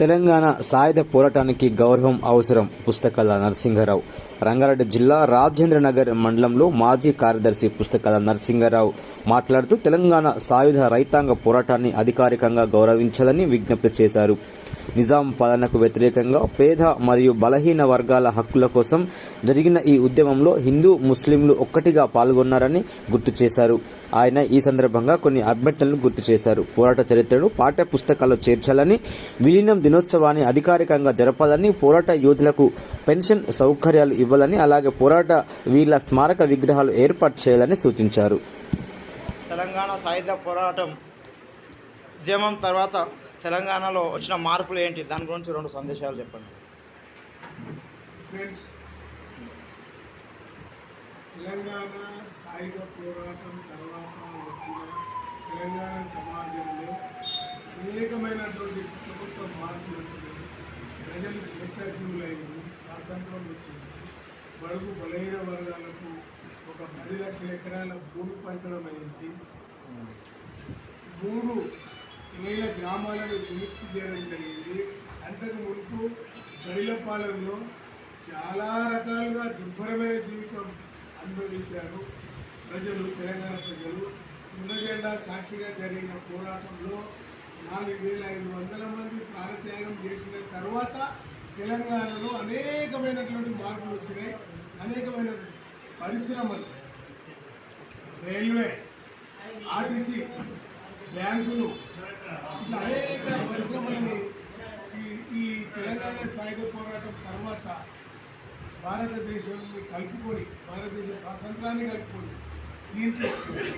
తెలంగాణ సాయుధ పోరాటానికి గౌరవం అవసరం పుస్తకాల నరసింహారావు. రంగారెడ్డి జిల్లా రాజేంద్రనగర్ మండలంలో మాజీ కార్యదర్శి పుస్తకాల నరసింహారావు మాట్లాడుతూ తెలంగాణ సాయుధ రైతాంగ పోరాటాన్ని అధికారికంగా గౌరవించాలని విజ్ఞప్తి చేశారు. నిజాం పాలనకు వ్యతిరేకంగా పేద మరియు బలహీన వర్గాల హక్కుల కోసం జరిగిన ఈ ఉద్యమంలో హిందూ ముస్లింలు ఒక్కటిగా పాల్గొన్నారని గుర్తు చేశారు. ఆయన ఈ సందర్భంగా కొన్ని అభ్యర్థనలు గుర్తు చేశారు. పోరాట చరిత్రను పాఠ్య పుస్తకాల్లో చేర్చాలని విలీనం దినోత్సవాన్ని అధికారికంగా జరపాలని పోరాట యోధులకు పెన్షన్ సౌకర్యాలు ఇవ్వాలని అలాగే పోరాట వీళ్ళ స్మారక విగ్రహాలు ఏర్పాటు చేయాలని సూచించారు. తెలంగాణ సాయుధ పోరాటం ఉద్యమం తర్వాత తెలంగాణలో వచ్చిన మార్పులు ఏంటి? దాని గురించి రెండు సందేశాలు చెప్పండి. ఫ్రెండ్స్ తెలంగాణ సాయుధ పోరాటం తర్వాత వచ్చిన తెలంగాణ సమాజంలో అనేకమైనటువంటి కొత్త కొత్త మార్పులు వచ్చినాయి. ప్రజలు స్వేచ్ఛాజీవులైంది స్వాతంత్రం వచ్చింది. బడుగు బలహీన వర్గాలకు ఒక పది లక్షల ఎకరాల భూమి పంచడం అయింది. మూడు వేల గ్రామాలను విముక్తి చేయడం జరిగింది అంతకు మునుపు గడిల పాలనలో చాలా రకాలుగా దుర్భరమైన జీవితం అనుభవించారు ప్రజలు తెలంగాణ ప్రజలు. ఎర్రజెండా సాక్షిగా జరిగిన పోరాటంలో నాలుగు వేల ఐదు వందల మంది ప్రాణత్యాగం చేసిన తర్వాత తెలంగాణలో అనేకమైనటువంటి మార్పులు వచ్చినాయి అనేకమైనటువంటి పరిశ్రమలు రైల్వే ఆర్టీసీ బ్యాంకులు ఇట్లా అనేక పరిశ్రమలని ఈ ఈ తెలంగాణ సాయుధ పోరాటం తర్వాత భారతదేశాన్ని కలుపుకొని భారతదేశ స్వాతంత్రాన్ని కలుపుకొని దీంట్లో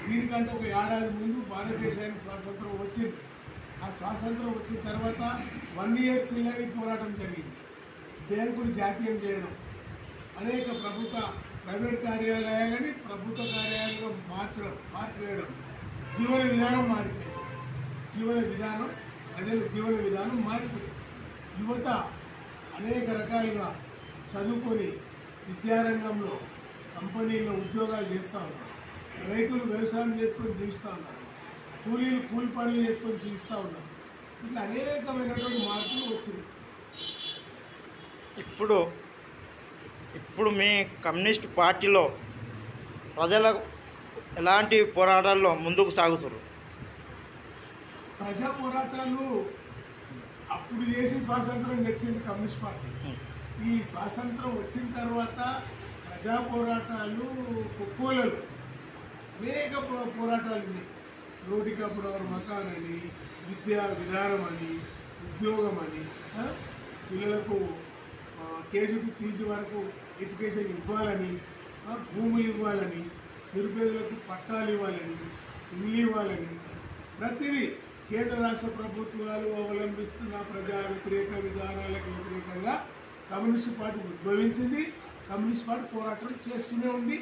దీనికంటే ఒక ఏడాది ముందు భారతదేశానికి స్వాతంత్రం వచ్చింది. ఆ స్వాతంత్రం వచ్చిన తర్వాత వన్ ఇయర్ చిల్లరి పోరాటం జరిగింది. బ్యాంకులు జాతీయం చేయడం అనేక ప్రభుత్వ ప్రైవేట్ కార్యాలయాలని ప్రభుత్వ కార్యాలయాలుగా మార్చడం మార్చివేయడం జీవన విధానం మారిపోయింది. జీవన విధానం ప్రజల జీవన విధానం మారిపోయింది. యువత అనేక రకాలుగా చదువుకొని విద్యారంగంలో కంపెనీల్లో ఉద్యోగాలు చేస్తూ ఉన్నారు. రైతులు వ్యవసాయం చేసుకొని జీవిస్తూ ఉన్నారు. కూలీలు కూలి పనులు చేసుకొని జీవిస్తూ ఉన్నారు. ఇట్లా అనేకమైనటువంటి మార్పులు వచ్చినాయి. ఇప్పుడు ఇప్పుడు మీ కమ్యూనిస్ట్ పార్టీలో ప్రజల ఎలాంటి పోరాటాల్లో ముందుకు సాగుతున్నారు ప్రజా పోరాటాలు అప్పుడు చేసి స్వాతంత్రం తెచ్చింది కమ్యూనిస్ట్ పార్టీ. ఈ స్వాతంత్రం వచ్చిన తర్వాత ప్రజా పోరాటాలు కుక్కోలలు అనేక పో- పోరాటాలు ఉన్నాయి. రోటి కప్పుడవర్ మకాన్ అని విద్యా విధానం అని ఉద్యోగం అని పిల్లలకు కేజీ టు పీజీ వరకు ఎడ్యుకేషన్ ఇవ్వాలని భూములు ఇవ్వాలని నిరుపేదలకు పట్టాలు ఇవ్వాలని ఇల్లు ఇవ్వాలని ప్రతిదీ కేంద్ర రాష్ట్ర ప్రభుత్వాలు అవలంబిస్తున్న ప్రజా వ్యతిరేక విధానాలకు వ్యతిరేకంగా కమ్యూనిస్ట్ పార్టీ ఉద్భవించింది. కమ్యూనిస్ట్ పార్టీ పోరాటం చేస్తూనే ఉంది.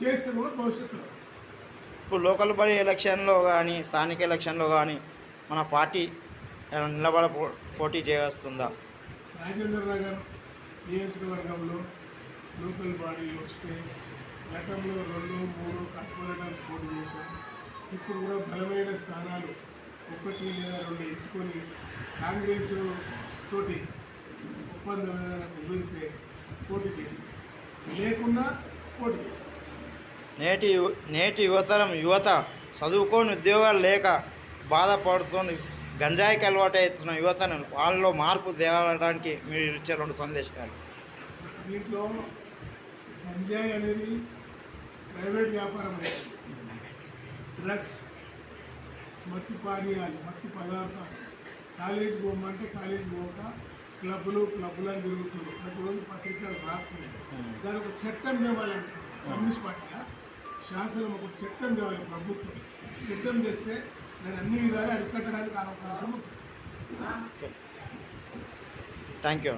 చేస్తుంది కూడా భవిష్యత్తులో. ఇప్పుడు లోకల్ బడి ఎలక్షన్లో కానీ స్థానిక ఎలక్షన్లో కానీ మన పార్టీ నిలబడ పోటీ చేస్తుందా? రాజేంద్ర నగర్ నియోజకవర్గంలో లోకల్ బాడీలు వస్తే గతంలో రెండు మూడు కార్పొరేటర్ పోటీ చేశాం ఇప్పుడు కూడా బలమైన స్థానాలు ఒకటి లేదా రెండు ఎంచుకొని కాంగ్రెస్ తోటి ఒప్పందం ఏదైనా కుదిరితే పోటీ చేస్తాం. లేకున్నా పోటీ చేస్తాం. నేటి నేటి యువతరం యువత చదువుకొని ఉద్యోగాలు లేక బాధపడుతుంది. గంజాయికి అలవాటు అవుతున్న యువతను వాళ్ళలో మార్పు తేవడానికి మీరు ఇచ్చే రెండు సందేశాలు. దీంట్లో గంజాయి అనేది ప్రైవేట్ వ్యాపారం అయింది డ్రగ్స్ మత్తు పానీయాలు మత్తు పదార్థాలు. కాలేజీకి పోమంటే కాలేజీకి పోక క్లబ్లు క్లబ్లు అని తిరుగుతున్నారు ప్రతిరోజు పత్రికలు రాస్తున్నాయి దాని ఒక చట్టం తేవాలంటున్నారు కమ్యూనిస్ట్ పార్టీగా శాసనం ఒక చట్టం తేవాలి ప్రభుత్వం. చట్టం తెస్తే దాన్ని అన్ని విధాలు అరికట్టడానికి అవకాశం ఉంటుంది థ్యాంక్ యూ